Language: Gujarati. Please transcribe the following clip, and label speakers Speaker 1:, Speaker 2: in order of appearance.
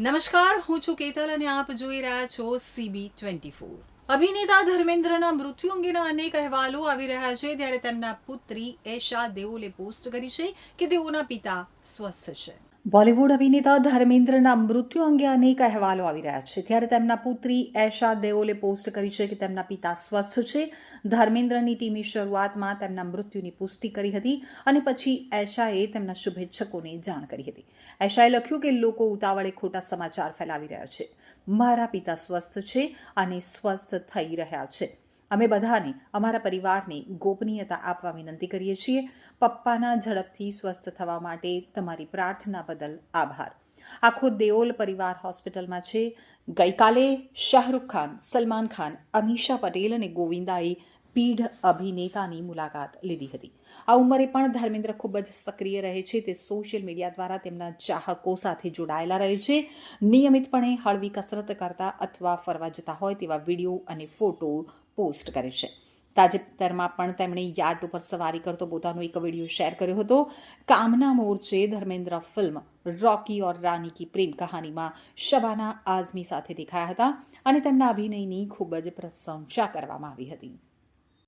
Speaker 1: નમસ્કાર, હું છું કેતલ અને આપ જોઈ રહ્યા છો સીબી ટ્વેન્ટી ફોર અભિનેતા ધર્મેન્દ્રના મૃત્યુ અંગેના અનેક અહેવાલો આવી રહ્યા છે. ત્યારે તેમના પુત્રી એશા દેઓલે પોસ્ટ કરી છે કે તેઓના પિતા સ્વસ્થ છે. બોલિવૂડ અભિનેતા ધર્મેન્દ્રના મૃત્યુ અંગે અનેક અહેવાલો આવી રહ્યા છે. ત્યારે તેમના પુત્રી એશા દેઓલે પોસ્ટ કરી છે કે તેમના પિતા સ્વસ્થ છે. ધર્મેન્દ્રની ટીમે શરૂઆતમાં તેમના મૃત્યુની પુષ્ટિ કરી હતી અને પછી એશાએ તેમના શુભેચ્છકોને જાણ કરી હતી. એશાએ લખ્યું કે લોકો ઉતાવળે ખોટા સમાચાર ફેલાવી રહ્યા છે. મારા પિતા સ્વસ્થ છે અને સ્વસ્થ થઈ રહ્યા છે. અમે બધાને, અમારા પરિવારને ગોપનીયતા આપવા વિનંતી કરીએ છીએ. પપ્પાના ઝડપથી સ્વસ્થ થવા માટે તમારી પ્રાર્થના બદલ આભાર. આખો દેઓલ પરિવાર હોસ્પિટલમાં છે. ગઈકાલે શાહરૂખ ખાન, સલમાન ખાન, અમીષા પટેલ અને ગોવિંદાએ પીઢ અભિનેતાની મુલાકાત લીધી હતી. આ ઉંમરે પણ ધર્મેન્દ્ર ખૂબ જ સક્રિય રહે છે. તે સોશિયલ મીડિયા દ્વારા તેમના ચાહકો સાથે જોડાયેલા રહે છે. નિયમિતપણે હળવી કસરત કરતા અથવા ફરવા જતા હોય તેવા વીડિયો અને ફોટો પોસ્ટ કરે છે. તાજેતરમાં પણ તેમણે યાર્ડ ઉપર સવારી કરતો પોતાનો એક વીડિયો શેર કર્યો હતો. કામના મોરચે ધર્મેન્દ્ર ફિલ્મ, રોકી ઓર રાની કી પ્રેમ કહાનીમાં શબાના આઝમી સાથે દેખાયા હતા અને તેમના અભિનયની ખૂબ જ પ્રશંસા કરવામાં આવી હતી.